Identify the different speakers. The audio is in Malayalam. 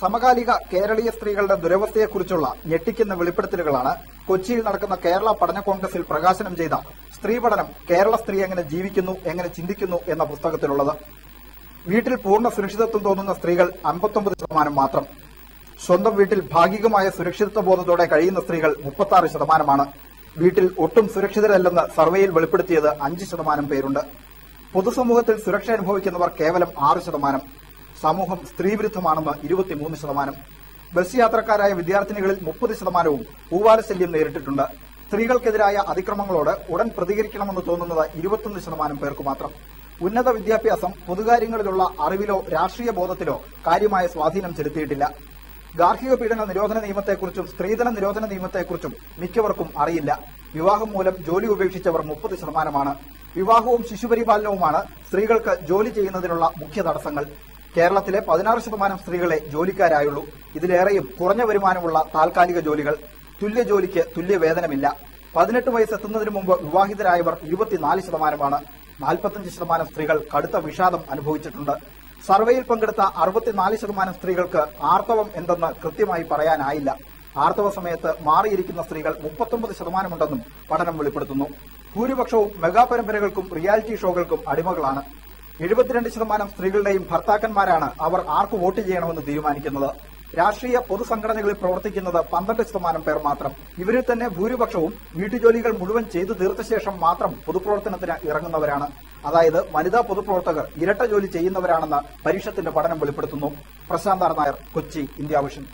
Speaker 1: സമകാലിക കേരളീയ സ്ത്രീകളുടെ ദുരവസ്ഥയെക്കുറിച്ചുള്ള ഞെട്ടിക്കുന്ന വെളിപ്പെടുത്തലുകളാണ് കൊച്ചിയിൽ നടക്കുന്ന കേരള പഠന കോൺഗ്രസിൽ പ്രകാശനം ചെയ്ത സ്ത്രീ പഠനം കേരള സ്ത്രീ എങ്ങനെ ജീവിക്കുന്നു എങ്ങനെ ചിന്തിക്കുന്നു എന്ന പുസ്തകത്തിലുള്ളത്. വീട്ടിൽ പൂർണ സുരക്ഷിതത്വം തോന്നുന്ന സ്ത്രീകൾ അമ്പത്തൊമ്പത് ശതമാനം മാത്രം. സ്വന്തം വീട്ടിൽ ഭാഗികമായ സുരക്ഷിതത്വ ബോധത്തോടെ കഴിയുന്ന സ്ത്രീകൾ മുപ്പത്തി ശതമാനമാണ്. വീട്ടിൽ ഒട്ടും സുരക്ഷിതരല്ലെന്ന് സർവേയിൽ വെളിപ്പെടുത്തിയത് അഞ്ച് ശതമാനം പേരുണ്ട്. പൊതുസമൂഹത്തിൽ സുരക്ഷ അനുഭവിക്കുന്നവർ കേവലം ആറ് ശതമാനം. സമൂഹം സ്ത്രീവിരുദ്ധമാണെന്ന് ഇരുപത്തിമൂന്ന് ശതമാനം. ബസ് യാത്രക്കാരായ വിദ്യാർത്ഥിനികളിൽ മുപ്പത് ശതമാനവും പൂവാലശല്യം നേരിട്ടിട്ടുണ്ട്. സ്ത്രീകൾക്കെതിരായ അതിക്രമങ്ങളോട് ഉടൻ പ്രതികരിക്കണമെന്ന് തോന്നുന്നത് ഇരുപത്തൊന്ന് ശതമാനം പേർക്ക് മാത്രം. ഉന്നത വിദ്യാഭ്യാസം പൊതുകാര്യങ്ങളിലുള്ള അറിവിലോ രാഷ്ട്രീയ ബോധത്തിലോ കാര്യമായ സ്വാധീനം ചെലുത്തിയിട്ടില്ല. ഗാർഹിക പീഡന നിരോധന നിയമത്തെക്കുറിച്ചും സ്ത്രീധന നിരോധന നിയമത്തെക്കുറിച്ചും മിക്കവർക്കും അറിയില്ല. വിവാഹം മൂലം ജോലി ഉപേക്ഷിച്ചവർ മുപ്പത് ശതമാനമാണ്. വിവാഹവും ശിശുപരിപാലനവുമാണ് സ്ത്രീകൾക്ക് ജോലി ചെയ്യുന്നതിനുള്ള മുഖ്യ തടസ്സങ്ങൾ. കേരളത്തിലെ പതിനാറ് ശതമാനം സ്ത്രീകളെ ജോലിക്കാരായുള്ളൂ. ഇതിലേറെയും കുറഞ്ഞ വരുമാനമുള്ള താൽക്കാലിക ജോലികൾ തുല്യ ജോലിക്ക് തുല്യ വേതനമില്ല. പതിനെട്ട് വയസ്സെത്തുന്നതിന് മുമ്പ് വിവാഹിതരായവർ ഇരുപത്തിനാല് ശതമാനമാണ്. നാൽപ്പത്തഞ്ച് ശതമാനം സ്ത്രീകൾ കടുത്ത വിഷാദം അനുഭവിച്ചിട്ടുണ്ട്. സർവേയിൽ പങ്കെടുത്ത അറുപത്തിനാല് ശതമാനം സ്ത്രീകൾക്ക് ആർത്തവം എന്തെന്ന് കൃത്യമായി പറയാനായില്ല. ആർത്തവ സമയത്ത് മാറിയിരിക്കുന്ന സ്ത്രീകൾ മുപ്പത്തൊമ്പത് ശതമാനമുണ്ടെന്നും പഠനം വെളിപ്പെടുത്തുന്നു. ഭൂരിപക്ഷവും മെഗാ പരമ്പരകൾക്കും റിയാലിറ്റി ഷോകൾക്കും അടിമകളാണ്. എഴുപത്തിരണ്ട് ശതമാനം സ്ത്രീകളുടെയും ഭർത്താക്കന്മാരാണ് അവർ ആർക്ക് വോട്ട് ചെയ്യണമെന്ന് തീരുമാനിക്കുന്നത്. രാഷ്ട്രീയ പൊതുസംഘടനകളിൽ പ്രവർത്തിക്കുന്നത് പന്ത്രണ്ട് ശതമാനം പേർ മാത്രം. ഇവരിൽ തന്നെ ഭൂരിപക്ഷവും വീട്ടുജോലികൾ മുഴുവൻ ചെയ്തു തീർത്ത ശേഷം മാത്രം പൊതുപ്രവർത്തനത്തിന് ഇറങ്ങുന്നവരാണ്. അതായത് വനിതാ പൊതുപ്രവർത്തകർ ഇരട്ട ജോലി ചെയ്യുന്നവരാണെന്ന് പരീക്ഷത്തിന്റെ പഠനം വെളിപ്പെടുത്തുന്നു. Prasanth R Nair Kochi India Vision.